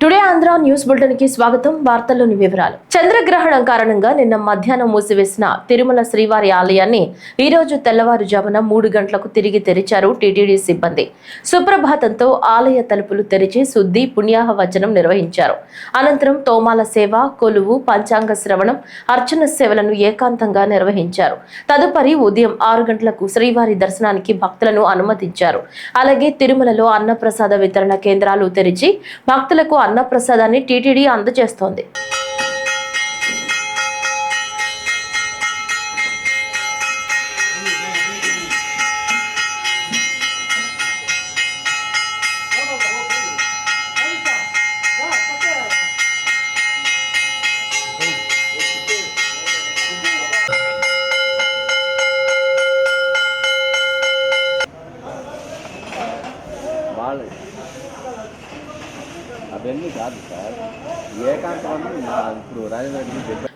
Today Andhra news బులెటిన్కి స్వాగతం. వార్తల్లోని వివరాలు. చంద్రగ్రహణం కారణంగా నిన్న మధ్యాహ్నం మూసివేసిన తిరుమల శ్రీవారి ఆలయాన్ని ఈ రోజు తెల్లవారుజామున మూడు గంటలకు తిరిగి తెరిచారు టీటీడీ సిబ్బంది. సుప్రభాతంతో ఆలయ తలుపులు తెరిచి శుద్ధి పుణ్యాహ వచనం నిర్వహించారు. అనంతరం తోమాల సేవ కొలువు పంచాంగ శ్రవణం అర్చన సేవలను ఏకాంతంగా నిర్వహించారు. తదుపరి ఉదయం ఆరు గంటలకు శ్రీవారి దర్శనానికి భక్తులను అనుమతించారు. అలాగే తిరుమలలో అన్నప్రసాద వితరణ కేంద్రాలు తెరిచి భక్తులకు ప్రసాదాన్ని టీటీడీ అందజేస్తోంది.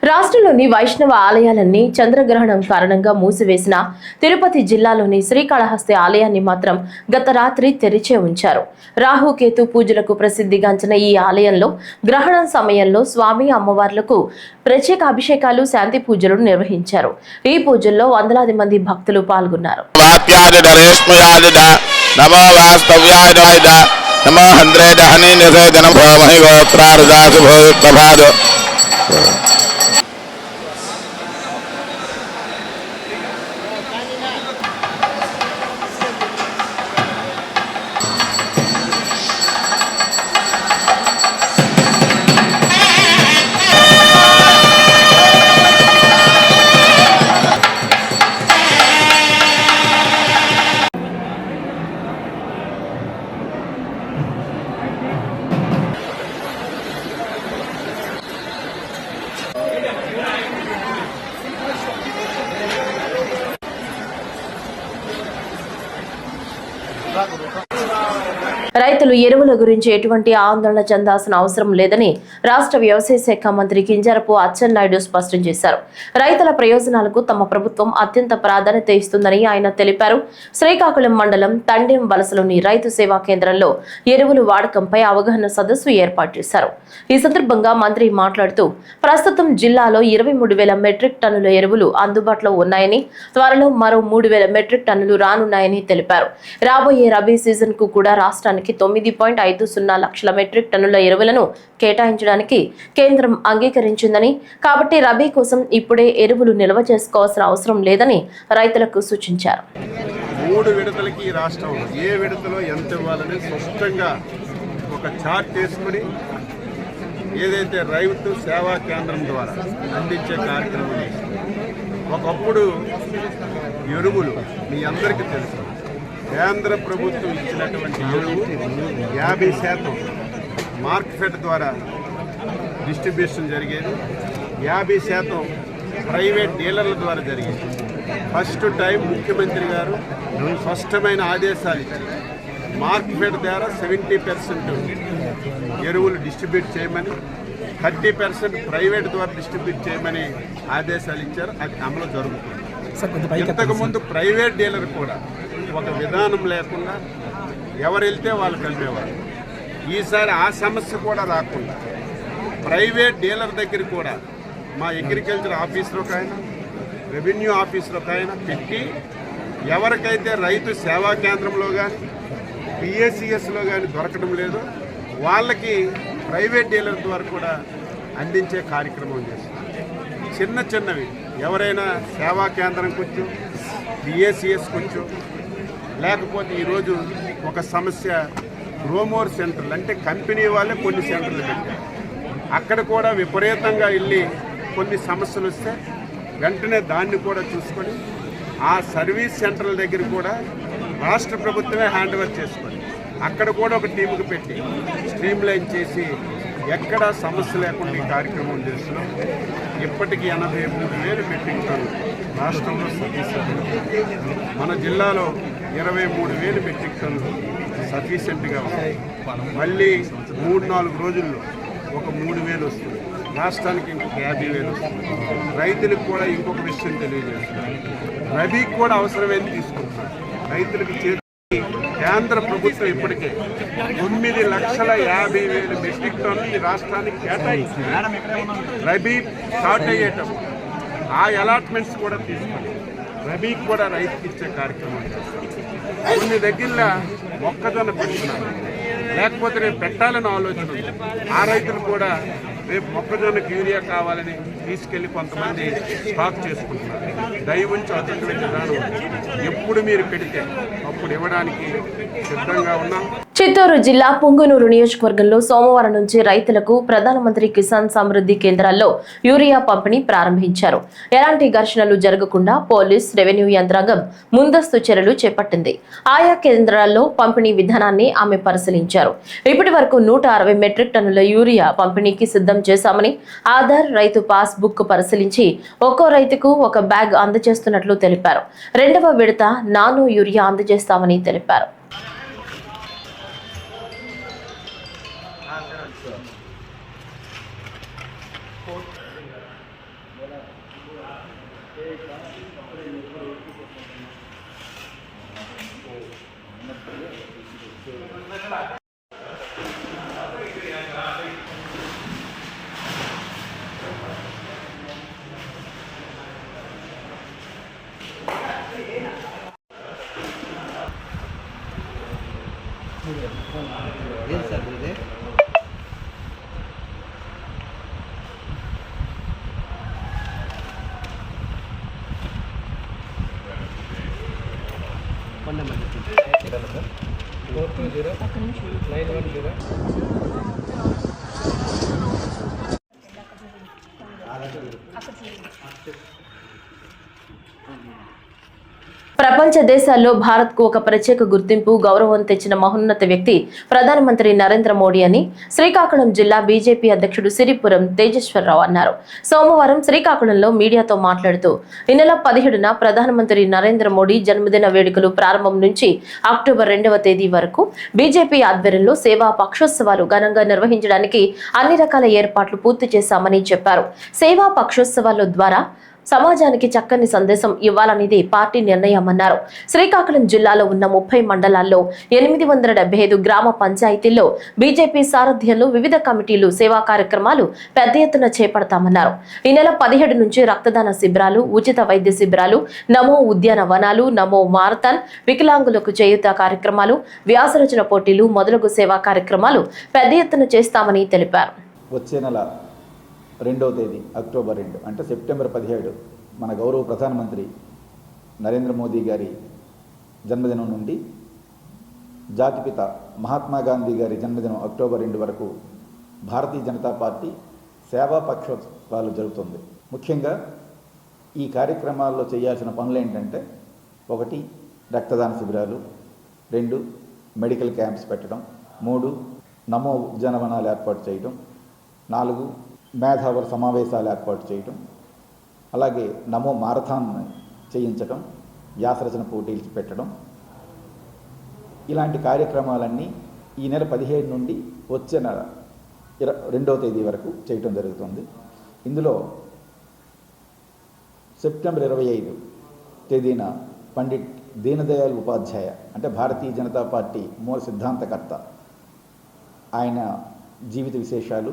రాష్ట్రంలోని వైష్ణవ ఆలయాలన్నీ చంద్రగ్రహణం కారణంగా మూసివేసిన తిరుపతి జిల్లాలోని శ్రీకాళహస్తి ఆలయాన్ని మాత్రం గత రాత్రి తెరిచే ఉంచారు. రాహుకేతు పూజలకు ప్రసిద్ధిగాంచిన ఈ ఆలయంలో గ్రహణం సమయంలో స్వామి అమ్మవార్లకు ప్రత్యేక అభిషేకాలు శాంతి పూజలు నిర్వహించారు. ఈ పూజల్లో వందలాది మంది భక్తులు పాల్గొన్నారు. नमः हंद्रे दहनी निषेधन भामहि गोत्रार्जासु भूत प्रभादो గురించి ఎటువంటి ఆందోళన చెందాల్సిన అవసరం లేదని రాష్ట్ర వ్యవసాయ శాఖ మంత్రి కింజరపు అచ్చెన్నాయుడు స్పష్టం చేశారు. రైతుల ప్రయోజనాలకు తమ ప్రభుత్వం అత్యంత ప్రాధాన్యత ఇస్తుందని ఆయన తెలిపారు. శ్రీకాకుళం మండలం తండెం వలసలోని రైతు సేవా కేంద్రంలో ఎరువులు వాడకంపై అవగాహన సదస్సు ఏర్పాటు చేశారు. ఈ సందర్భంగా మంత్రి మాట్లాడుతూ ప్రస్తుతం జిల్లాలో ఇరవై మూడు వేల మెట్రిక్ టన్నుల ఎరువులు అందుబాటులో ఉన్నాయని త్వరలో మరో మూడు వేల మెట్రిక్ టన్నులు రానున్నాయని తెలిపారు. రాబోయే రబీ సీజన్కు కూడా రాష్ట్రానికి తొమ్మిది పాయింట్ ఐదు సున్నా లక్షల మెట్రిక్ టన్నుల ఎరువులను కేటాయించడానికి కేంద్రం అంగీకరించిందని. కాబట్టి రబీ కోసం ఇప్పుడే ఎరువులు నిల్వ చేసుకోవాల్సిన అవసరం లేదని రైతులకు సూచించారు. మూడు విడతలకి రాష్ట్రం ఏ విడతలో ఎంత ఇవ్వాలని స్పష్టంగా ఒక చార్ట్ చేసుకుని ఏదైతే రైతు సేవా కేంద్రం ద్వారా అందించే కార్యక్రమం ఒకప్పుడు ఎరువులు మీ అందరికీ తెలుసు. కేంద్ర ప్రభుత్వం ఇచ్చినటువంటి ఎరువు యాభై శాతం మార్కెట్ ద్వారా డిస్ట్రిబ్యూషన్ జరిగేది. యాభై శాతం ప్రైవేట్ డీలర్ల ద్వారా జరిగేది. ఫస్ట్ టైం ముఖ్యమంత్రి గారు స్పష్టమైన ఆదేశాలు ఇచ్చారు. మార్కెట్ ద్వారా సెవెంటీ పర్సెంట్ ఎరువులు డిస్ట్రిబ్యూట్ చేయమని థర్టీ పర్సెంట్ ప్రైవేట్ ద్వారా డిస్ట్రిబ్యూట్ చేయమని ఆదేశాలు ఇచ్చారు. అది అమలు జరుగుతుంది. ఇంతకుముందు ప్రైవేట్ డీలర్ కూడా ఒక విధానం లేకుండా ఎవరు వెళ్తే వాళ్ళు కలిపేవారు. ఈసారి ఆ సమస్య కూడా రాకుండా ప్రైవేట్ డీలర్ దగ్గర కూడా మా అగ్రికల్చర్ ఆఫీసర్ ఆయన రెవెన్యూ ఆఫీసర్ ఆయన పెట్టి ఎవరికైతే రైతు సేవా కేంద్రంలో కానీ పిఎస్సిఎస్లో కానీ దొరకడం లేదు వాళ్ళకి ప్రైవేట్ డీలర్ ద్వారా కూడా అందించే కార్యక్రమం చేస్తాం చిన్న చిన్నవి. ఎవరైనా సేవా కేంద్రం కొంచెం బిఏసిఎస్ కొంచెం లేకపోతే ఈరోజు ఒక సమస్య రోమోర్ సెంటర్లు అంటే కంపెనీ వాళ్ళే కొన్ని సెంటర్లు పెట్టారు. అక్కడ కూడా విపరీతంగా వెళ్ళి కొన్ని సమస్యలు వస్తే వెంటనే దాన్ని కూడా చూసుకొని ఆ సర్వీస్ సెంటర్ల దగ్గర కూడా రాష్ట్ర ప్రభుత్వమే హ్యాండ్ ఓవర్ చేసుకొని అక్కడ కూడా ఒక టీముకు పెట్టి స్ట్రీమ్ లైన్ చేసి ఎక్కడ సమస్య లేకుండా ఈ కార్యక్రమం చేస్తున్నాం. ఇప్పటికీ ఎనభై మూడు వేలు మెట్రిక్ టన్ను రాష్ట్రంలో సర్వీస్ మన జిల్లాలో ఇరవై మూడు వేలు మెట్రిక్ టన్నులు సఫిషియెంట్గా ఉన్నాయి మళ్ళీ మూడు నాలుగు రోజుల్లో ఒక మూడు వేలు వస్తుంది. రాష్ట్రానికి ఇంకొక యాభై వేలు వస్తుంది. రైతులకు కూడా ఇంకొక విషయం తెలియజేస్తున్నారు రబీకి కూడా అవసరమైంది తీసుకుంటున్నారు రైతులకు చేతి కేంద్ర ప్రభుత్వం ఇప్పటికే తొమ్మిది లక్షల యాభై వేలు మెట్రిక్ టన్నులు ఈ రాష్ట్రానికి కేటాయించింది. రబీ స్టార్ట్ అయ్యేటప్పుడు ఆ అలాట్మెంట్స్ కూడా తీసుకుని రబీకి కూడా రైతుకి ఇచ్చే కార్యక్రమం చేస్తాం. కొన్ని దగ్గరలో మొక్కజొన్న పెడుతున్నారు లేకపోతే నేను పెట్టాలని ఆలోచన ఆ రైతులు కూడా రేపు మొక్కజొన్నకి యూరియా కావాలని తీసుకెళ్ళి కొంతమంది స్టాక్ చేసుకుంటున్నారు. దయవుంచి అతను విధానం ఎప్పుడు మీరు పెడితే అప్పుడు ఇవ్వడానికి సిద్ధంగా ఉన్నాం. చిత్తూరు జిల్లా పుంగునూరు నియోజకవర్గంలో సోమవారం నుంచి రైతులకు ప్రధానమంత్రి కిసాన్ సమృద్ధి కేంద్రాల్లో యూరియా పంపిణీ ప్రారంభించారు. ఎలాంటి ఘర్షణలు జరగకుండా పోలీస్ రెవెన్యూ యంత్రాంగం ముందస్తు చర్యలు చేపట్టింది. ఆయా కేంద్రాల్లో పంపిణీ విధానాన్ని ఆమె పరిశీలించారు. ఇప్పటి వరకు నూట అరవై మెట్రిక్ టన్నుల యూరియా పంపిణీకి సిద్ధం చేశామని ఆధార్ రైతు పాస్ బుక్ పరిశీలించి ఒక్కో రైతుకు ఒక బ్యాగ్ అందజేస్తున్నట్లు తెలిపారు. రెండవ విడత నానో యూరియా అందజేస్తామని తెలిపారు. Phone number four two zero nine one zero. ప్రపంచ దేశాల్లో భారత్కు ఒక ప్రత్యేక గుర్తింపు గౌరవం తెచ్చిన మహోన్నత వ్యక్తి ప్రధానమంత్రి నరేంద్ర మోడీ అని శ్రీకాకుళం జిల్లా బీజేపీ అధ్యక్షుడు సిరిపురం తేజేశ్వరరావు అన్నారు. సోమవారం శ్రీకాకుళంలో మీడియాతో మాట్లాడుతూ ఈ నెల పదిహేడున ప్రధానమంత్రి నరేంద్ర మోడీ జన్మదిన వేడుకలు ప్రారంభం నుంచి అక్టోబర్ రెండవ తేదీ వరకు బీజేపీ ఆధ్వర్యంలో సేవా పక్షోత్సవాలు ఘనంగా నిర్వహించడానికి అన్ని రకాల ఏర్పాట్లు పూర్తి చేశామని చెప్పారు. సేవా పక్షోత్సవాల ద్వారా సమాజానికి చక్కని సందేశం ఇవ్వాలనేది పార్టీ నిర్ణయమన్నారు. శ్రీకాకుళం జిల్లాలో ఉన్న ముప్పై మండలాల్లో ఎనిమిది వందల డెబ్బై ఐదు గ్రామ పంచాయతీల్లో బీజేపీ సారథ్యంలో వివిధ కమిటీలు సేవా కార్యక్రమాలు పెద్ద ఎత్తున చేపడతామన్నారు. ఈ నెల పదిహేడు నుంచి రక్తదాన శిబిరాలు ఉచిత వైద్య శిబిరాలు నమో ఉద్యాన వనాలు నమో మారథాన్ వికలాంగులకు చేయుత కార్యక్రమాలు వ్యాసరచన పోటీలు మొదలగు సేవా కార్యక్రమాలు పెద్ద ఎత్తున చేస్తామని తెలిపారు. వచ్చే నెల రెండవ తేదీ అక్టోబర్ రెండు. అంటే సెప్టెంబర్ పదిహేడు మన గౌరవ ప్రధానమంత్రి నరేంద్ర మోదీ గారి జన్మదినం నుండి జాతిపిత మహాత్మా గాంధీ గారి జన్మదినం అక్టోబర్ రెండు వరకు భారతీయ జనతా పార్టీ సేవా పక్షోత్సవాలు జరుగుతుంది. ముఖ్యంగా ఈ కార్యక్రమాల్లో చేయాల్సిన పనులు ఏంటంటే ఒకటి రక్తదాన శిబిరాలు రెండు మెడికల్ క్యాంప్స్ పెట్టడం మూడు నమో ఉద్యానవనాలు ఏర్పాటు చేయడం నాలుగు మేధావుల సమావేశాలు ఏర్పాటు చేయటం అలాగే నమో మారథాన్ చేయించటం వ్యాసరచన పోటీలు పెట్టడం. ఇలాంటి కార్యక్రమాలన్నీ ఈ నెల పదిహేడు నుండి వచ్చే నెల ఇర రెండవ తేదీ వరకు చేయటం జరుగుతుంది. ఇందులో సెప్టెంబర్ ఇరవై ఐదు తేదీన పండిట్ దీనదయాళ్ ఉపాధ్యాయ అంటే భారతీయ జనతా పార్టీ మూల సిద్ధాంతకర్త ఆయన జీవిత విశేషాలు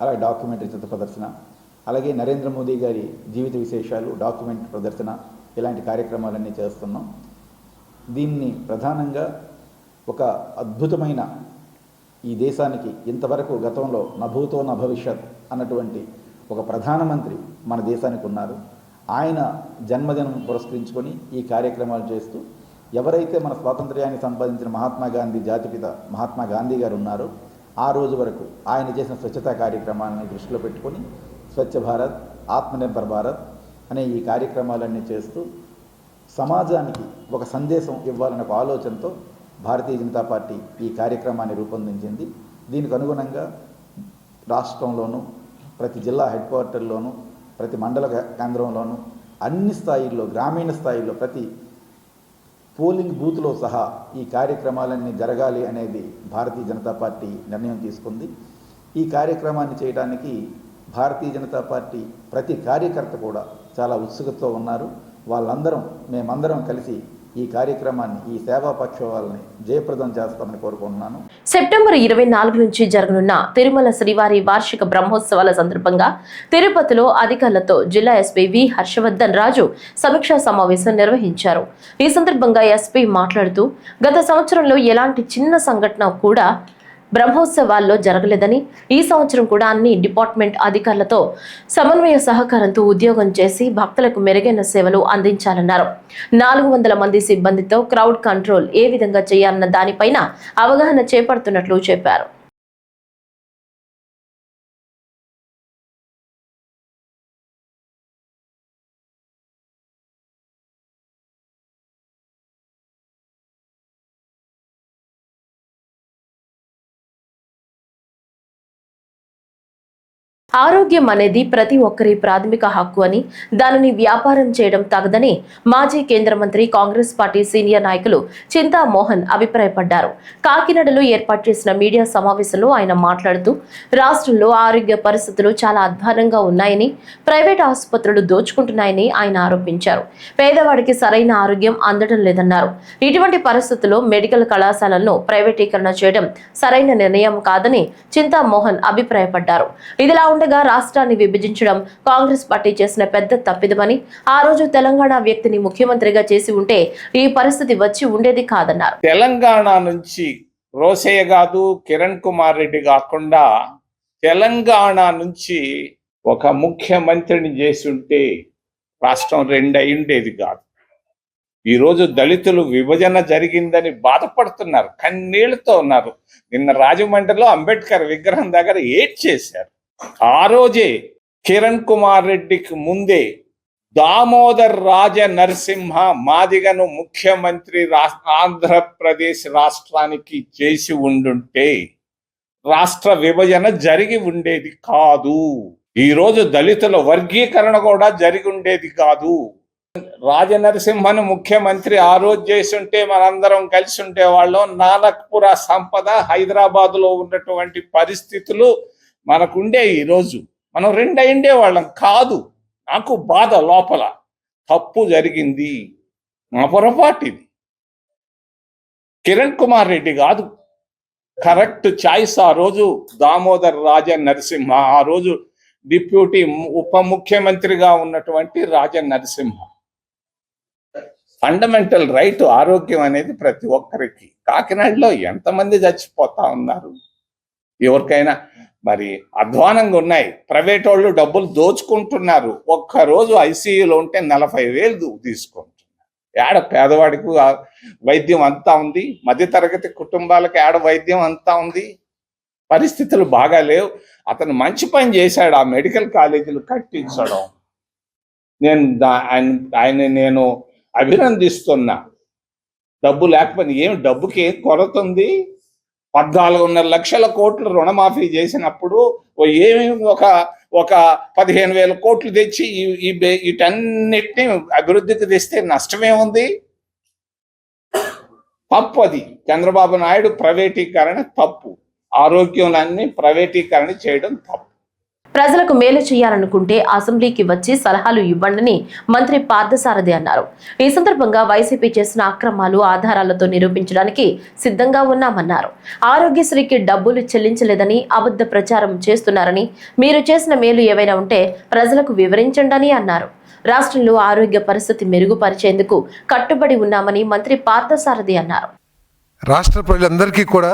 అలాగే డాక్యుమెంటరీ చిత్ర ప్రదర్శన అలాగే నరేంద్ర మోదీ గారి జీవిత విశేషాలు డాక్యుమెంట్ ప్రదర్శన ఇలాంటి కార్యక్రమాలన్నీ చేస్తున్నాం. దీన్ని ప్రధానంగా ఒక అద్భుతమైన ఈ దేశానికి ఇంతవరకు గతంలో నభూతో నభవిష్యత్ అన్నటువంటి ఒక ప్రధానమంత్రి మన దేశానికి ఉన్నారు. ఆయన జన్మదినం పురస్కరించుకొని ఈ కార్యక్రమాలు చేస్తూ ఎవరైతే మన స్వాతంత్ర్యాన్ని సంపాదించిన మహాత్మా గాంధీ జాతిపిత మహాత్మా గాంధీ గారు ఉన్నారో ఆ రోజు వరకు ఆయన చేసిన స్వచ్ఛతా కార్యక్రమాన్ని దృష్టిలో పెట్టుకొని స్వచ్ఛ భారత్ ఆత్మనిర్భర్ భారత్ అనే ఈ కార్యక్రమాలన్నీ చేస్తూ సమాజానికి ఒక సందేశం ఇవ్వాలనే ఒక ఆలోచనతో భారతీయ జనతా పార్టీ ఈ కార్యక్రమాన్ని రూపొందించింది. దీనికి అనుగుణంగా రాష్ట్రంలోనూ ప్రతి జిల్లా హెడ్ క్వార్టర్లోనూ ప్రతి మండల కేంద్రంలోనూ అన్ని స్థాయిల్లో గ్రామీణ స్థాయిలో ప్రతి పోలింగ్ బూత్లో సహా ఈ కార్యక్రమాలన్నీ జరగాలి అనేది భారతీయ జనతా పార్టీ నిర్ణయం తీసుకుంది. ఈ కార్యక్రమాన్ని చేయడానికి భారతీయ జనతా పార్టీ ప్రతి కార్యకర్త కూడా చాలా ఉత్సుకతతో ఉన్నారు. వాళ్ళందరం మేమందరం కలిసి ఈ కార్యక్రమాన్ని ఈ సేవా పక్షవాలని జయప్రదం చేస్తామని కోరుకుంటున్నాను. సెప్టెంబర్ ఇరవై నాలుగు నుంచి జరగనున్న తిరుమల శ్రీవారి వార్షిక బ్రహ్మోత్సవాల సందర్భంగా తిరుపతిలో అధికారులతో జిల్లా ఎస్పీ వి హర్షవర్ధన్ రాజు సమీక్షా సమావేశం నిర్వహించారు. ఈ సందర్భంగా ఎస్పీ మాట్లాడుతూ గత సంవత్సరంలో ఎలాంటి చిన్న సంఘటన కూడా బ్రహ్మోత్సవాల్లో జరగలేదని ఈ సంవత్సరం కూడా అన్ని డిపార్ట్మెంట్ అధికారులతో సమన్వయ సహకారంతో ఉద్యోగం చేసి భక్తులకు మెరుగైన సేవలు అందించాలన్నారు. నాలుగు వందల మంది సిబ్బందితో క్రౌడ్ కంట్రోల్ ఏ విధంగా చేయాలన్న దానిపైన అవగాహన చేపడుతున్నట్లు చెప్పారు. ఆరోగ్యం అనేది ప్రతి ఒక్కరి ప్రాథమిక హక్కు అని దానిని వ్యాపారం చేయడం తగదని మాజీ కేంద్ర మంత్రి కాంగ్రెస్ పార్టీ సీనియర్ నాయకులు చింతా మోహన్ అభిప్రాయపడ్డారు. కాకినాడలో ఏర్పాటు చేసిన మీడియా సమావేశంలో ఆయన మాట్లాడుతూ రాష్ట్రంలో ఆరోగ్య పరిస్థితులు చాలా అధ్వానంగా ఉన్నాయని ప్రైవేట్ ఆసుపత్రులు దోచుకుంటున్నాయని ఆయన ఆరోపించారు. పేదవాడికి సరైన ఆరోగ్యం అందడం లేదన్నారు. ఇటువంటి పరిస్థితుల్లో మెడికల్ కళాశాలలను ప్రైవేటీకరణ చేయడం సరైన నిర్ణయం కాదని చింతా మోహన్ అభిప్రాయపడ్డారు. ఇదిలా ఉండగా రాష్ట్రాన్ని విభజించడం కాంగ్రెస్ పార్టీ చేసిన పెద్ద తప్పిదమని ఆ రోజు తెలంగాణ వ్యక్తిని ముఖ్యమంత్రిగా చేసి ఉంటే ఈ పరిస్థితి వచ్చి ఉండేది కాదన్నారు. తెలంగాణ నుంచి రోసయ్య కాదు కిరణ్ కుమార్ రెడ్డి కాకుండా తెలంగాణ నుంచి ఒక ముఖ్యమంత్రిని చేసి ఉంటే రాష్ట్రం రెండు అయి ఉండేది కాదు. ఈరోజు దళితులు విభజన జరిగిందని బాధపడుతున్నారు కన్నీళ్ళతో ఉన్నారు. నిన్న రాజమండ్రిలో అంబేద్కర్ విగ్రహం దగ్గర ఏడ్ చేశారు ఆ రోజే కిరణ్ కుమార్ రెడ్డికి ముందే దామోదర్ రాజ నరసింహ మాదిగను ముఖ్యమంత్రి రా- ఆంధ్రప్రదేశ్ రాష్ట్రానికి చేసి ఉండుంటే రాష్ట్ర విభజన జరిగి ఉండేది కాదు. ఈ రోజు దళితుల వర్గీకరణ కూడా జరిగి ఉండేది కాదు. రాజనరసింహను ముఖ్యమంత్రి ఆ రోజు చేసి ఉంటే మనందరం కలిసి ఉండేవాళ్ళం. నానక్పుర సంపద హైదరాబాద్లో ఉన్నటువంటి పరిస్థితులు మనకుండే ఈరోజు మనం రెండు అయిండే వాళ్ళం. కాదు. నాకు బాధ లోపల. తప్పు జరిగింది. మా పొరపాటు ఇది కిరణ్ కుమార్ రెడ్డి కాదు. కరెక్ట్ చాయిస్ ఆ రోజు దామోదర్ రాజన్ నరసింహ. ఆ రోజు డిప్యూటీ ఉప ముఖ్యమంత్రిగా ఉన్నటువంటి రాజన్ నరసింహ. ఫండమెంటల్ రైట్ ఆరోగ్యం అనేది ప్రతి ఒక్కరికి. కాకినాడలో ఎంతమంది చచ్చిపోతా ఉన్నారు? ఎవరికైనా మరి అధ్వానంగా ఉన్నాయి. ప్రైవేట్ వాళ్ళు డబ్బులు దోచుకుంటున్నారు. ఒక్క రోజు ఐసీయూలో ఉంటే నలభై వేలు తీసుకుంటున్నారు. ఏడ పేదవాడికి వైద్యం అంతా ఉంది? మధ్యతరగతి కుటుంబాలకు ఏడ వైద్యం అంతా ఉంది? పరిస్థితులు బాగా లేవు. అతను మంచి పని చేశాడు ఆ మెడికల్ కాలేజీలు కట్టించడం. నేను ఆయన ఆయన నేను అభినందిస్తున్నా. డబ్బు లేకపోతే ఏమి? డబ్బుకి ఏం కొరత ఉంది? పద్నాలుగున్నర లక్షల కోట్లు రుణమాఫీ చేసినప్పుడు ఏమేమి ఏమి ఒక ఒక పదిహేను వేల కోట్లు తెచ్చి ఈ- వీటన్నిటిని అభివృద్ధికి తెస్తే నష్టమేముంది తప్పు అది. చంద్రబాబు నాయుడు ప్రైవేటీకరణ తప్పు. ఆరోగ్యాలన్నీ ప్రైవేటీకరణ చేయడం తప్పు. ప్రజలకు మేలు చేయాలనుకుంటే అసెంబ్లీకి వచ్చి సలహాలు ఇవ్వండని మంత్రి పార్థసారథి అన్నారు. ఈ సందర్భంగా వైసీపీ చేసిన అక్రమాలు ఆధారాలతో నిరూపించడానికి సిద్ధంగా ఉన్నామన్నారు. ఆరోగ్యశ్రీకి డబ్బులు చెల్లించలేదని అబద్ధ ప్రచారం చేస్తున్నారని మీరు చేసిన మేలు ఏవైనా ఉంటే ప్రజలకు వివరించండని అన్నారు. రాష్ట్రంలో ఆరోగ్య పరిస్థితి మెరుగుపరిచేందుకు కట్టుబడి ఉన్నామని మంత్రి పార్థసారథి అన్నారు. రాష్ట్ర ప్రజలందరికీ కూడా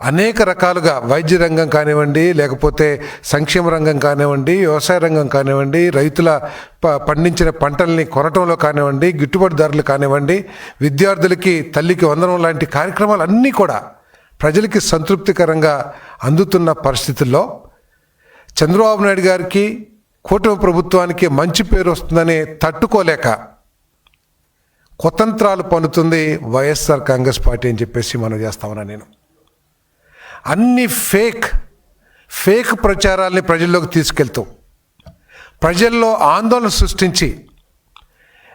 అనేక రకాలుగా వైద్య రంగం కానివ్వండి లేకపోతే సంక్షేమ రంగం కానివ్వండి వ్యవసాయ రంగం కానివ్వండి రైతుల ప పండించిన పంటల్ని కొనటంలో కానివ్వండి గిట్టుబాటు ధరలు కానివ్వండి విద్యార్థులకి తల్లికి వందనం లాంటి కార్యక్రమాలు అన్నీ కూడా ప్రజలకి సంతృప్తికరంగా అందుతున్న పరిస్థితుల్లో చంద్రబాబు నాయుడు గారికి కూటమి ప్రభుత్వానికి మంచి పేరు వస్తుందని తట్టుకోలేక కుతంత్రాలు పన్నుతుంది వైఎస్ఆర్ కాంగ్రెస్ పార్టీ అని చెప్పేసి మనం చేస్తామన్నా నేను. అన్ని ఫేక్ ఫేక్ ప్రచారాల్ని ప్రజల్లోకి తీసుకెళ్తూ ప్రజల్లో ఆందోళన సృష్టించి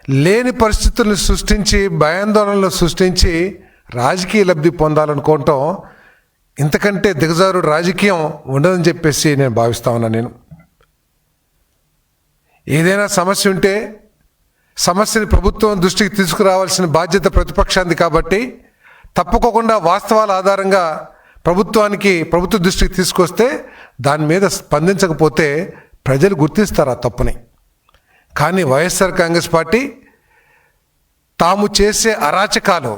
లేని పరిస్థితులను సృష్టించి భయాందోళనలు సృష్టించి రాజకీయ లబ్ధి పొందాలనుకోవటం ఇంతకంటే దిగజారు రాజకీయం ఉండదని చెప్పేసి నేను భావిస్తా ఉన్నా నేను. ఏదైనా సమస్య ఉంటే సమస్యని ప్రభుత్వం దృష్టికి తీసుకురావాల్సిన బాధ్యత ప్రతిపక్షాంది కాబట్టి తప్పుకోకుండా వాస్తవాల ఆధారంగా ప్రభుత్వానికి ప్రభుత్వ దృష్టికి తీసుకొస్తే దాని మీద స్పందించకపోతే ప్రజలు గుర్తిస్తారు ఆ తప్పుని? కానీ వైఎస్ఆర్ కాంగ్రెస్ పార్టీ తాము చేసే అరాచకాలు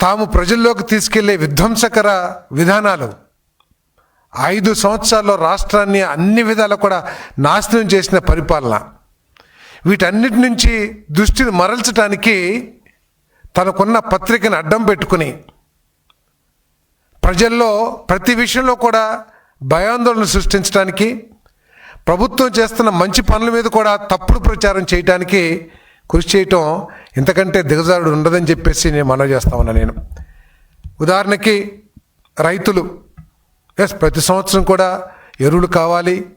తాము ప్రజల్లోకి తీసుకెళ్ళే విధ్వంసకర విధానాలు ఐదు సంవత్సరాల్లో రాష్ట్రాన్ని అన్ని విధాలు కూడా నాశనం చేసిన పరిపాలన వీటన్నిటి నుంచి దృష్టిని మరల్చడానికి తనకున్న పత్రికను అడ్డం పెట్టుకుని ప్రజల్లో ప్రతి విషయంలో కూడా భయాందోళన సృష్టించడానికి ప్రభుత్వం చేస్తున్న మంచి పనుల మీద కూడా తప్పుడు ప్రచారం చేయడానికి కృషి చేయటం ఇంతకంటే దిగజారుడు ఉండదని చెప్పేసి నేను మనవి చేస్తా ఉన్నా నేను. ఉదాహరణకి రైతులు. ఎస్ ప్రతి సంవత్సరం కూడా ఎరువులు కావాలి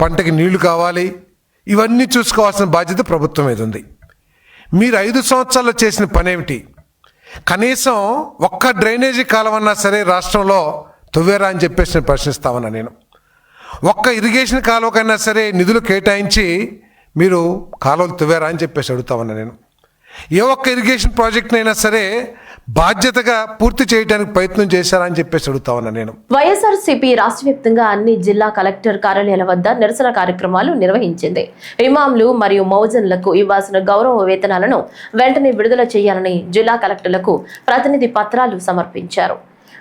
పంటకి నీళ్ళు కావాలి ఇవన్నీ చూసుకోవాల్సిన బాధ్యత ప్రభుత్వం మీద ఉంది. మీరు ఐదు సంవత్సరాల్లో చేసిన పని ఏమిటి కనీసం ఒక్క డ్రైనేజీ కాలమన్నా సరే రాష్ట్రంలో తువ్వేరా అని చెప్పేసి నేను ప్రశ్నిస్తామన్నా నేను. ఒక్క ఇరిగేషన్ కాలువకైనా సరే నిధులు కేటాయించి మీరు కాలువలు తువ్వారా అని చెప్పేసి అడుగుతామన్నా నేను. ఏ ఒక్క ఇరిగేషన్ ప్రాజెక్ట్నైనా సరే బాధ్యతగా పూర్తి చేయడానికి ప్రయత్నం చేశారని చెప్పేసి అడుగుతా ఉన్నా నేను. వైఎస్ఆర్సీపీ రాష్ట్ర వ్యాప్తంగా అన్ని జిల్లా కలెక్టర్ కార్యాలయాల వద్ద నిరసన కార్యక్రమాలు నిర్వహించింది. ఇమాంలు మరియు మౌజన్లకు ఇవ్వాల్సిన గౌరవ వేతనాలను వెంటనే విడుదల చేయాలని జిల్లా కలెక్టర్లకు ప్రతినిధి పత్రాలు సమర్పించారు.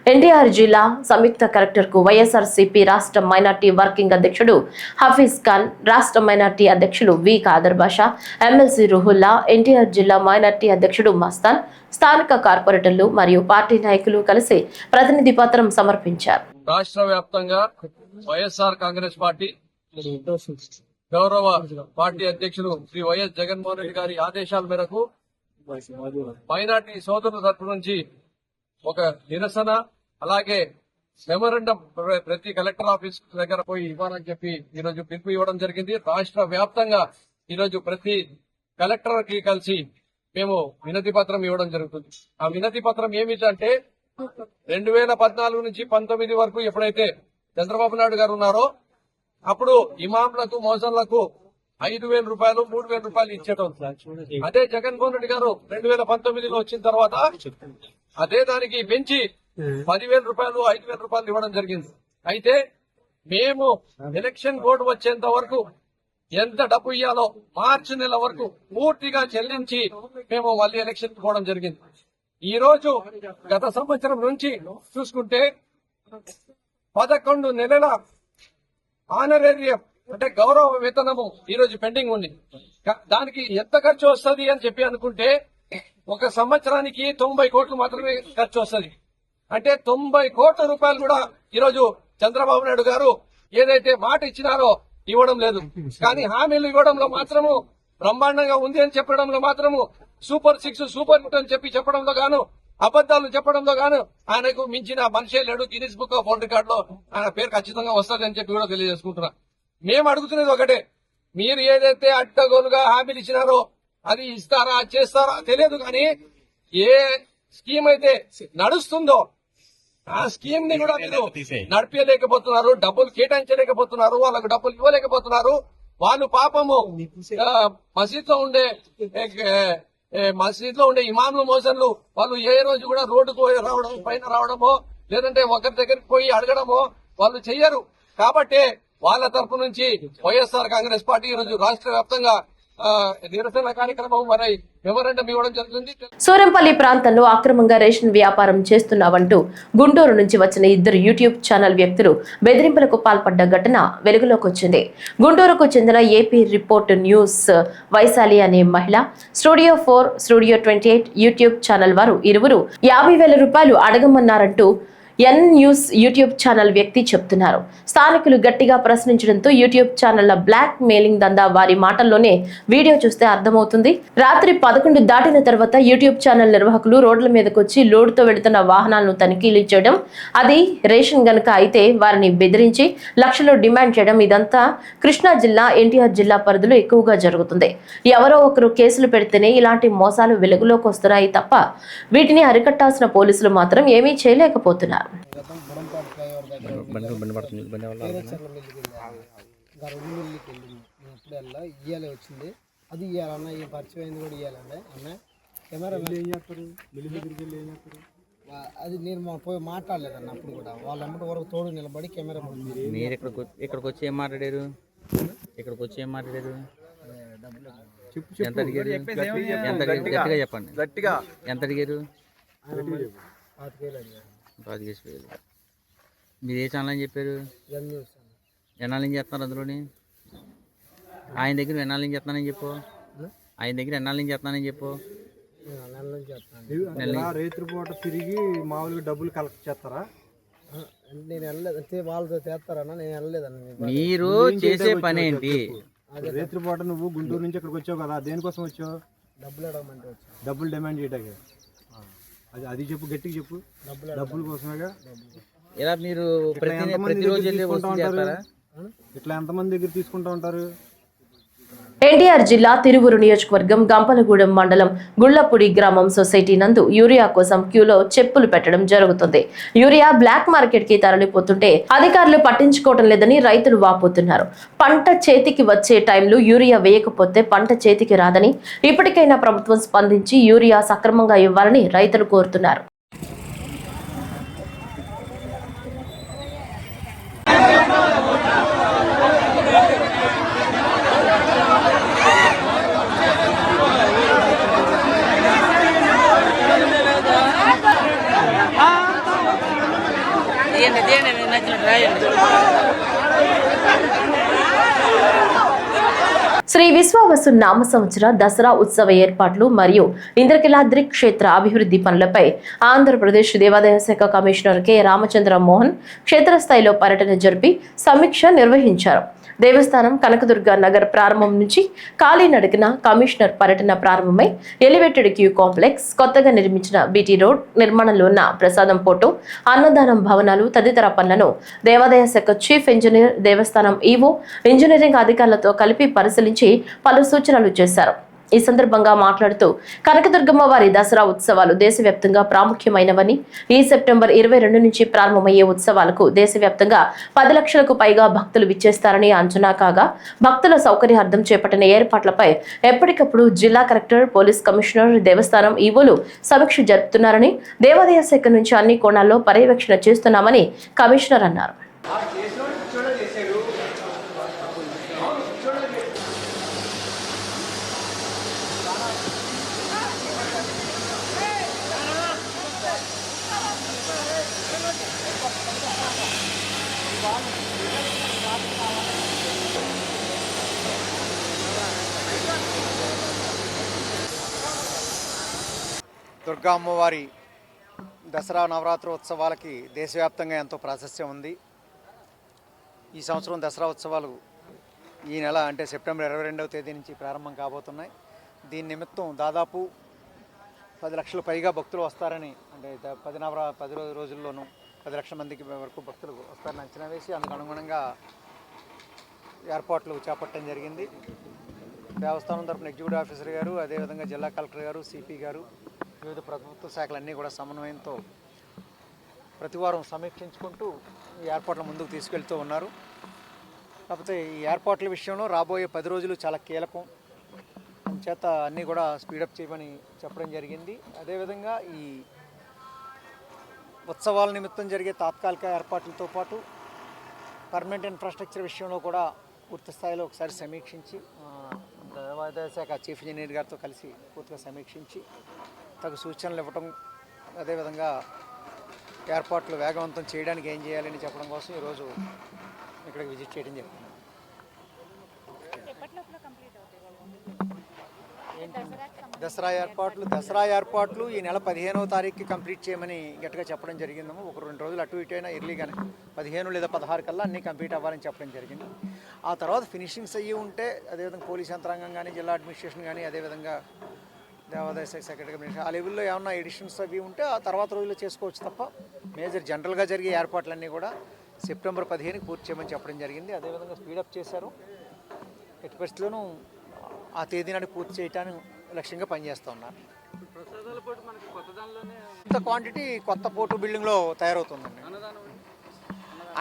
ఎన్టీఆర్ జిల్లా సంయుక్త కలెక్టర్కు వైఎస్ఆర్సీపీ రాష్ట్ర మైనార్టీ వర్కింగ్ అధ్యక్షుడు హఫీజ్ ఖాన్ రాష్ట్ర మైనార్టీ అధ్యక్షులు V Khader Basha MLC Ruhulla NTR జిల్లా మైనార్టీ అధ్యక్షుడు మస్తాన్ స్థానిక కార్పొరేటర్లు మరియు పార్టీ నాయకులు కలిసి ప్రతినిధి పత్రం సమర్పించారు. రాష్ట్ర వ్యాప్తంగా వైఎస్ఆర్ కాంగ్రెస్ పార్టీ గౌరవ పార్టీ అధ్యక్షులు శ్రీ వైఎస్ జగన్మోహన్ రెడ్డి గారి ఆదేశాల మేరకు మైనార్టీ సోదరుల తరపు నుంచి ఒక నిరసన అలాగే మెమోరండం ప్రతి కలెక్టర్ ఆఫీస్ దగ్గర పోయి ఇవ్వాలని చెప్పి ఈ రోజు పిలుపు ఇవ్వడం జరిగింది. రాష్ట్ర వ్యాప్తంగా ఈ రోజు ప్రతి కలెక్టర్కి కలిసి మేము వినతి పత్రం ఇవ్వడం జరుగుతుంది. ఆ వినతి పత్రం ఏమిటంటే రెండు వేల పద్నాలుగు నుంచి పంతొమ్మిది వరకు ఎప్పుడైతే చంద్రబాబు నాయుడు గారు ఉన్నారో అప్పుడు ఇమాంలకు మోసన్లకు ఐదు వేల రూపాయలు మూడు వేల రూపాయలు ఇచ్చేటం అదే జగన్మోహన్ రెడ్డి గారు రెండు వేల పంతొమ్మిదిలో వచ్చిన తర్వాత అదే దానికి పెంచి పదివేల రూపాయలు ఐదు వేల రూపాయలు ఇవ్వడం జరిగింది. అయితే మేము ఎలక్షన్ బోర్డు వచ్చేంత వరకు ఎంత డబ్బు ఇయ్యాలో మార్చి నెల వరకు పూర్తిగా చెల్లించి మేము మళ్ళీ ఎలక్షన్ పోవడం జరిగింది. ఈ రోజు గత సంవత్సరం నుంచి చూసుకుంటే పదకొండు నెలల ఆనరేరియం అంటే గౌరవ వేతనము ఈ రోజు పెండింగ్ ఉంది. దానికి ఎంత ఖర్చు వస్తుంది అని చెప్పి అనుకుంటే ఒక సంవత్సరానికి తొంభై కోట్లు మాత్రమే ఖర్చు వస్తుంది. అంటే తొంభై కోట్ల రూపాయలు కూడా ఈరోజు చంద్రబాబు నాయుడు గారు ఏదైతే మాట ఇచ్చినారో ఇవ్వడం లేదు. కానీ హామీలు ఇవ్వడంలో మాత్రము బ్రహ్మాండంగా ఉంది అని చెప్పడంలో మాత్రము సూపర్ సిక్స్ సూపర్ హిట్ అని చెప్పి చెప్పడంలో గాను అబద్దాలు చెప్పడంలో గాను ఆయనకు మించిన మనిషే లేడు. గిరీస్ బుక్ ఆఫ్ వరల్డ్ రికార్డ్లో ఆయన పేరు ఖచ్చితంగా వస్తుంది అని చెప్పి కూడా తెలియజేసుకుంటున్నా. మేము అడుగుతున్నది ఒకటే మీరు ఏదైతే అడ్డగోలుగా హామీలు ఇచ్చినారో అది ఇస్తారా చేస్తారా తెలియదు కానీ ఏ స్కీమ్ అయితే నడుస్తుందో ఆ స్కీమ్ని కూడా మీరు నడిపించలేకపోతున్నారు డబ్బులు కేటాయించలేకపోతున్నారు వాళ్ళకు డబ్బులు ఇవ్వలేకపోతున్నారు. వాళ్ళు పాపము మసీద్లో ఉండే మసీద్లో ఉండే ఇమాములు మోసన్లు వాళ్ళు ఏ రోజు కూడా రోడ్డుకు పోయి రావడం పైన రావడమో లేదంటే ఒకరి దగ్గరికి పోయి అడగడమో వాళ్ళు చెయ్యరు. కాబట్టి వాళ్ళ తరపు నుంచి వైఎస్ఆర్ కాంగ్రెస్ పార్టీ ఈ రోజు రాష్ట్ర వ్యాప్తంగా నిరసన కార్యక్రమం మరి మెమోరండం ఇవ్వడం జరుగుతుంది. సూరంపల్లి ప్రాంతంలో అక్రమంగా రేషన్ వ్యాపారం చేస్తున్నావంటూ గుంటూరు నుంచి వచ్చిన ఇద్దరు యూట్యూబ్ ఛానల్ వ్యక్తులు బెదిరింపులకు పాల్పడ్డ ఘటన వెలుగులోకి వచ్చింది. గుంటూరుకు చెందిన ఏపీ రిపోర్ట్ న్యూస్ వైశాలి అనే మహిళ studio four studio twenty eight YouTube channel వారు ఇరువురు యాభై వేల రూపాయలు అడగమన్నారంటూ ఎన్ న్యూస్ యూట్యూబ్ ఛానల్ వ్యక్తి చెప్తున్నారు. స్థానికులు గట్టిగా ప్రశ్నించడంతో యూట్యూబ్ ఛానళ్ళ బ్లాక్ మెయిలింగ్ దందా వారి మాటల్లోనే వీడియో చూస్తే అర్థమవుతుంది. రాత్రి పదకొండు దాటిన తర్వాత యూట్యూబ్ ఛానల్ నిర్వాహకులు రోడ్ల మీదకు వచ్చి లోడ్తో వెళుతున్న వాహనాలను తనిఖీలు చేయడం అది రేషన్ గనుక అయితే వారిని బెదిరించి లక్షలు డిమాండ్ చేయడం ఇదంతా కృష్ణా జిల్లా ఎన్టీఆర్ జిల్లా పరిధిలో ఎక్కువగా జరుగుతుంది. ఎవరో ఒకరు కేసులు పెడితేనే ఇలాంటి మోసాలు వెలుగులోకి వస్తున్నాయి తప్ప వీటిని అరికట్టాల్సిన పోలీసులు మాత్రం ఏమీ చేయలేకపోతున్నారు. ఇంకా రెండు నెలలకి వెళ్ళింది నేను ఎప్పుడు వెళ్ళా ఇయ్యాలే వచ్చింది అది ఇయ్యాలన్న ఈ పరిచయం అయింది కూడా ఇయ్యాలండి అన్న కెమెరా ఏం చేస్తారు మిల్లి దగ్గరికి వెళ్ళి ఏం చేస్తారు అది నేను మా పోయి మాట్లాడలేదన్న అప్పుడు కూడా వాళ్ళ వెంబడి వరకు తోడు నిలబడి కెమెరా మీరు ఇక్కడికి ఇక్కడికి వచ్చి ఏం మాట్లాడారు ఇక్కడికి వచ్చి ఏం మాట్లాడారు ఎంత అడిగారు ఎంత? గట్టిగా చెప్పండి. గట్టిగా. ఎంత అడిగారు? పాతికేళ్ళు అడిగారు. పాతికేసి వేలు మీరు ఏ ఛానల్ అని చెప్పారు? ఎన్నాళ్ళ నుంచి చేస్తున్నారు అందులోని? ఆయన దగ్గర ఎన్నాళ్ళ నుంచి చేస్తున్నానని చెప్పు. ఆయన దగ్గర ఎన్నాళ్ళ నుంచి చేస్తున్నానని చెప్పు. రైతు పూట తిరిగి మామూలుగా డబ్బులు కలెక్ట్ చేస్తారా? నేను వెళ్ళలేదు. అంతే వాళ్ళతో చేస్తారన్న నేను వెళ్ళలేదన్న. మీరు చేసే పని ఏంటి? రైతు పూట నువ్వు గుంటూరు నుంచి ఇక్కడికి వచ్చావు కదా దేనికోసం వచ్చావు? డబ్బులు అడగమంటే డబ్బులు డిమాండ్ చేయడానికి అది అది చెప్పు గట్టిగా చెప్పు. డబ్బులు కోసమేగా ఇలా మీరు ఇట్లా ప్రతి ప్రతిరోజు వెళ్ళి వసూలు ఉంటారు? చేస్తారా? ఇట్లా ఎంతమంది దగ్గర తీసుకుంటా ఉంటారు? ఎన్టీఆర్ జిల్లా తిరువురు నియోజకవర్గం గంపలగూడెం మండలం గుళ్ళపూడి గ్రామం సొసైటీ నందు యూరియా కోసం క్యూలో చెప్పులు పెట్టడం జరుగుతుంది. యూరియా బ్లాక్ మార్కెట్కి తరలిపోతుంటే అధికారులు పట్టించుకోవడం లేదని రైతులు వాపోతున్నారు. పంట చేతికి వచ్చే టైంలో యూరియా వేయకపోతే పంట చేతికి రాదని ఇప్పటికైనా ప్రభుత్వం స్పందించి యూరియా సక్రమంగా ఇవ్వాలని రైతులు కోరుతున్నారు. శ్రీ విశ్వావసు నామ సంవత్సర దసరా ఉత్సవ ఏర్పాట్లు మరియు ఇంద్రకిలాద్రి క్షేత్ర అభివృద్ధి పనులపై ఆంధ్రప్రదేశ్ దేవాదాయ శాఖ కమిషనర్ కె. రామచంద్ర మోహన్ క్షేత్రస్థాయిలో పర్యటన జరిపి సమీక్ష నిర్వహించారు. దేవస్థానం కనకదుర్గ నగర్ ప్రారంభం నుంచి కాలినడకన కమిషనర్ పర్యటన ప్రారంభమై ఎలివేటెడ్ క్యూ కాంప్లెక్స్ కొత్తగా నిర్మించిన బీటీ రోడ్ నిర్మాణంలో ఉన్న ప్రసాదం పోర్టు అన్నదానం భవనాలు తదితర పనులను దేవాదాయ శాఖ చీఫ్ ఇంజనీర్ దేవస్థానం ఈవో ఇంజనీరింగ్ అధికారులతో కలిపి పరిశీలించి పలు సూచనలు చేశారు. ఈ సందర్భంగా మాట్లాడుతూ కనకదుర్గమ్మ వారి దసరా ఉత్సవాలు దేశవ్యాప్తంగా ప్రాముఖ్యమైనవని ఈ సెప్టెంబర్ ఇరవై రెండు నుంచి ప్రారంభమయ్యే ఉత్సవాలకు దేశవ్యాప్తంగా పది లక్షలకు పైగా భక్తులు విచ్చేస్తారని అంచనా కాగా భక్తుల సౌకర్యార్థం చేపట్టిన ఏర్పాట్లపై ఎప్పటికప్పుడు జిల్లా కలెక్టర్ పోలీస్ కమిషనర్ దేవస్థానం ఈవోలు సమీక్ష జరుపుతున్నారని దేవాదాయ శాఖ నుంచి అన్ని కోణాల్లో పర్యవేక్షణ చేస్తున్నామని కమిషనర్ అన్నారు. దుర్గా అమ్మవారి దసరా నవరాత్రి ఉత్సవాలకి దేశవ్యాప్తంగా ఎంతో ప్రాశస్యం ఉంది. ఈ సంవత్సరం దసరా ఉత్సవాలు ఈ నెల అంటే సెప్టెంబర్ ఇరవై రెండవ తేదీ నుంచి ప్రారంభం కాబోతున్నాయి. దీని నిమిత్తం దాదాపు పది లక్షల పైగా భక్తులు వస్తారని అంటే పది నవరా పది రోజు రోజుల్లోనూ పది లక్షల మందికి వరకు భక్తులు వస్తారని అంచనా వేసి అందుకు అనుగుణంగా ఏర్పాట్లు చేపట్టడం జరిగింది. దేవస్థానం తరపున ఎగ్జిక్యూటివ్ ఆఫీసర్ గారు అదేవిధంగా జిల్లా కలెక్టర్ గారు సిపి గారు వివిధ ప్రభుత్వ శాఖలన్నీ కూడా సమన్వయంతో ప్రతి వారం సమీక్షించుకుంటూ ఈ ఏర్పాట్ల ముందుకు తీసుకెళ్తూ ఉన్నారు. కాకపోతే ఈ ఏర్పాట్ల విషయంలో రాబోయే పది రోజులు చాలా కీలకం. చేత అన్నీ కూడా స్పీడప్ చేయమని చెప్పడం జరిగింది. అదేవిధంగా ఈ ఉత్సవాల నిమిత్తం జరిగే తాత్కాలిక ఏర్పాట్లతో పాటు పర్మనెంట్ ఇన్ఫ్రాస్ట్రక్చర్ విషయంలో కూడా పూర్తి స్థాయిలో ఒకసారి సమీక్షించి దేవాదాయ శాఖ చీఫ్ ఇంజనీర్ గారితో కలిసి పూర్తిగా సమీక్షించి తగు సూచనలు ఇవ్వటం అదేవిధంగా ఏర్పాట్లు వేగవంతం చేయడానికి ఏం చేయాలని చెప్పడం కోసం ఈరోజు ఇక్కడికి విజిట్ చేయడం జరిగింది. దసరా ఏర్పాట్లు దసరా ఏర్పాట్లు ఈ నెల పదిహేనవ తారీఖుకి కంప్లీట్ చేయమని గట్టిగా చెప్పడం జరిగిందము ఒక రెండు రోజులు అటు ఇటు అయినా ఎర్లీగానే పదిహేను లేదా పదహారు కల్లా అన్నీ కంప్లీట్ అవ్వాలని చెప్పడం జరిగింది. ఆ తర్వాత ఫినిషింగ్స్ అయ్యి ఉంటే అదేవిధంగా పోలీస్ యంత్రాంగం కానీ జిల్లా అడ్మినిస్ట్రేషన్ కానీ అదేవిధంగా దేవాదాయ శాఖ సెక్రటరీ ఆ లెవెల్లో ఏమన్నా ఎడిషన్స్ అవి ఉంటే ఆ తర్వాత రోజుల్లో చేసుకోవచ్చు తప్ప మేజర్ జనరల్గా జరిగే ఏర్పాట్లన్నీ కూడా సెప్టెంబర్ పదిహేనుకి పూర్తి చేయమని చెప్పడం జరిగింది. అదేవిధంగా స్పీడప్ చేశారు. ఎట్టి పరిస్థితుల్లోనూ ఆ తేదీ నాటి పూర్తి చేయటానికి లక్ష్యంగా పనిచేస్తూ ఉన్నారు. ఇంత క్వాంటిటీ కొత్త పోర్టు బిల్డింగ్లో తయారవుతుందండి.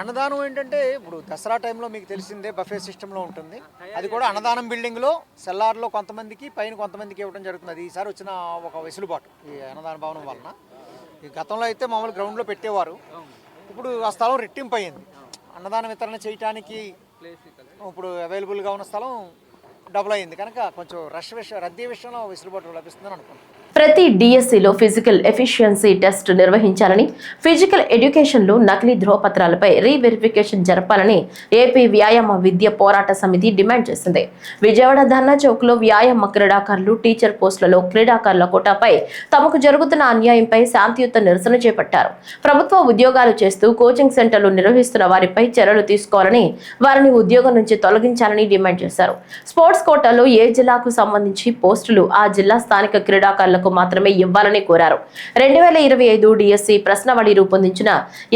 అన్నదానం ఏంటంటే ఇప్పుడు దసరా టైంలో మీకు తెలిసిందే బఫే సిస్టంలో ఉంటుంది. అది కూడా అన్నదానం బిల్డింగ్లో సెల్లార్లో కొంతమందికి పైన కొంతమందికి ఇవ్వడం జరుగుతుంది. అది ఈసారి వచ్చిన ఒక వెసులుబాటు ఈ అన్నదాన భవనం వలన. ఈ గతంలో అయితే మామూలు గ్రౌండ్లో పెట్టేవారు. ఇప్పుడు ఆ స్థలం రెట్టింపు అయింది అన్నదాన వితరణ చేయటానికి ఇప్పుడు అవైలబుల్గా ఉన్న స్థలం డబుల్ అయింది కనుక కొంచెం రష్ విషయం రద్దీ విషయంలో వెసులుబాటు లభిస్తుందని అనుకుంటున్నాను. ప్రతి డిఎస్సిలో ఫిజికల్ ఎఫిషియన్సీ టెస్ట్ నిర్వహించాలని ఫిజికల్ ఎడ్యుకేషన్లో నకిలీ ధ్రువపత్రాలపై రీవెరిఫికేషన్ జరపాలని ఏపీ వ్యాయామ విద్య పోరాట సమితి డిమాండ్ చేసింది. విజయవాడ ధర్నా చౌక్లో వ్యాయామ క్రీడాకారులు టీచర్ పోస్టులలో క్రీడాకారుల కోటాపై తమకు జరుగుతున్న అన్యాయంపై శాంతియుత నిరసన చేపట్టారు. ప్రభుత్వ ఉద్యోగాలు చేస్తూ కోచింగ్ సెంటర్లు నిర్వహిస్తున్న వారిపై చర్యలు తీసుకోవాలని వారిని ఉద్యోగం నుంచి తొలగించాలని డిమాండ్ చేశారు. స్పోర్ట్స్ కోటాలో ఏ జిల్లాకు సంబంధించి పోస్టులు ఆ జిల్లా స్థానిక క్రీడాకారులకు మాత్రమే ఇవ్వాలని కోరారు. రెండు వేల ఇరవై ఐదు డిఎస్సి ప్రశ్నవళి రూపొందించిన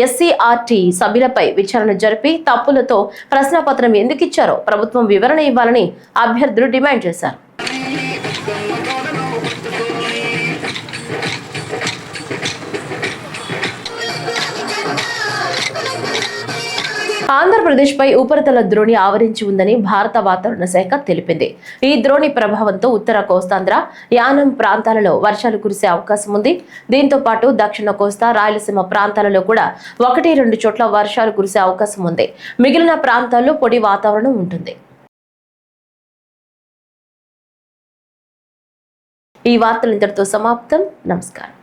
ఎస్సీఆర్టీ సభ్యులపై విచారణ జరిపి తప్పులతో ప్రశ్నపత్రం ఎందుకు ఇచ్చారో ప్రభుత్వం వివరణ ఇవ్వాలని అభ్యర్థులు డిమాండ్ చేశారు. ఆంధ్రప్రదేశ్పై ఉపరితల ద్రోణి ఆవరించి ఉందని భారత వాతావరణ శాఖ తెలిపింది. ఈ ద్రోణి ప్రభావంతో ఉత్తర కోస్తాంధ్ర యానం ప్రాంతాలలో వర్షాలు కురిసే అవకాశం ఉంది. దీంతో పాటు దక్షిణ కోస్తా రాయలసీమ ప్రాంతాలలో కూడా ఒకటి రెండు చోట్ల వర్షాలు కురిసే అవకాశం ఉంది. మిగిలిన ప్రాంతాల్లో పొడి వాతావరణం ఉంటుంది. ఈ వార్తలు ఇంతటితో సమాప్తం. నమస్కారం.